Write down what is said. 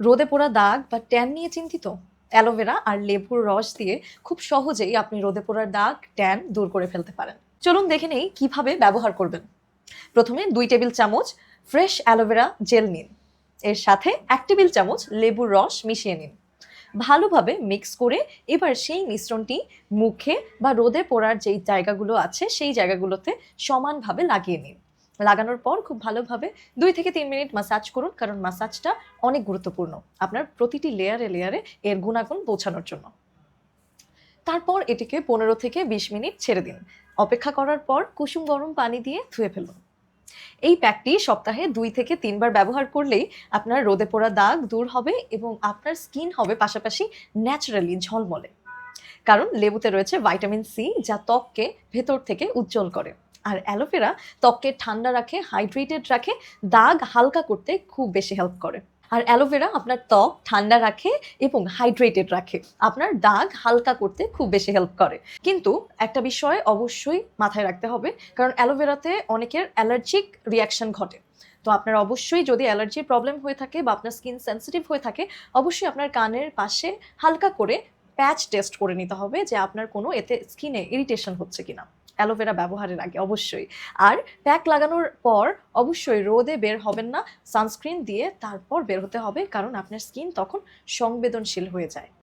রোদে পোড়া দাগ বা ট্যান নিয়ে চিন্তিত? অ্যালোভেরা আর লেবুর রস দিয়ে খুব সহজেই আপনি রোদে পোড়ার দাগ, ট্যান দূর করে ফেলতে পারেন। চলুন দেখে নেই কীভাবে ব্যবহার করবেন। প্রথমে দুই টেবিল চামচ ফ্রেশ অ্যালোভেরা জেল নিন। এর সাথে এক টেবিল চামচ লেবুর রস মিশিয়ে নিন। ভালোভাবে মিক্স করে এবার সেই মিশ্রণটি মুখে বা রোদে পোড়ার যেই জায়গাগুলো আছে, সেই জায়গাগুলোতে সমানভাবে লাগিয়ে নিন। লাগানোর পর খুব ভালোভাবে দুই থেকে তিন মিনিট মাসাজ করুন, কারণ মাসাজটা অনেক গুরুত্বপূর্ণ আপনার প্রতিটি লেয়ারে লেয়ারে এর গুণাগুণ পৌঁছানোর জন্য। তারপর এটিকে পনেরো থেকে বিশ মিনিট ছেড়ে দিন। অপেক্ষা করার পর কুসুম গরম পানি দিয়ে ধুয়ে ফেলুন। এই প্যাকটি সপ্তাহে দুই থেকে তিনবার ব্যবহার করলেই আপনার রোদে পোড়া দাগ দূর হবে এবং আপনার স্কিন হবে পাশাপাশি ন্যাচারালি ঝলমলে। কারণ লেবুতে রয়েছে ভাইটামিন সি, যা ত্বককে ভেতর থেকে উজ্জ্বল করে। আর অ্যালোভেরা ত্বককে ঠান্ডা রাখে হাইড্রেটেড রাখে, দাগ হালকা করতে খুব বেশি হেল্প করে। আর অ্যালোভেরা আপনার ত্বক ঠান্ডা রাখে এবং হাইড্রেটেড রাখে। আপনার দাগ হালকা করতে খুব বেশি হেল্প করে। কিন্তু একটা বিষয় অবশ্যই মাথায় রাখতে হবে, কারণ অ্যালোভেরাতে অনেকের অ্যালার্জিক রিয়াকশন ঘটে। তো আপনার অবশ্যই যদি অ্যালার্জির প্রবলেম হয়ে থাকে বা আপনার স্কিন সেন্সিটিভ হয়ে থাকে, অবশ্যই আপনার কানের পাশে হালকা করে প্যাচ টেস্ট করে নিতে হবে যে আপনার কোনো এতে স্কিনে ইরিটেশন হচ্ছে কিনা। অ্যালোভেরা ব্যবহারের আগে অবশ্যই। আর প্যাক লাগানোর পর অবশ্যই রোদে বের হবেন না, সানস্ক্রিন দিয়ে তারপর বের হতে হবে, কারণ আপনার স্কিন তখন সংবেদনশীল হয়ে যায়।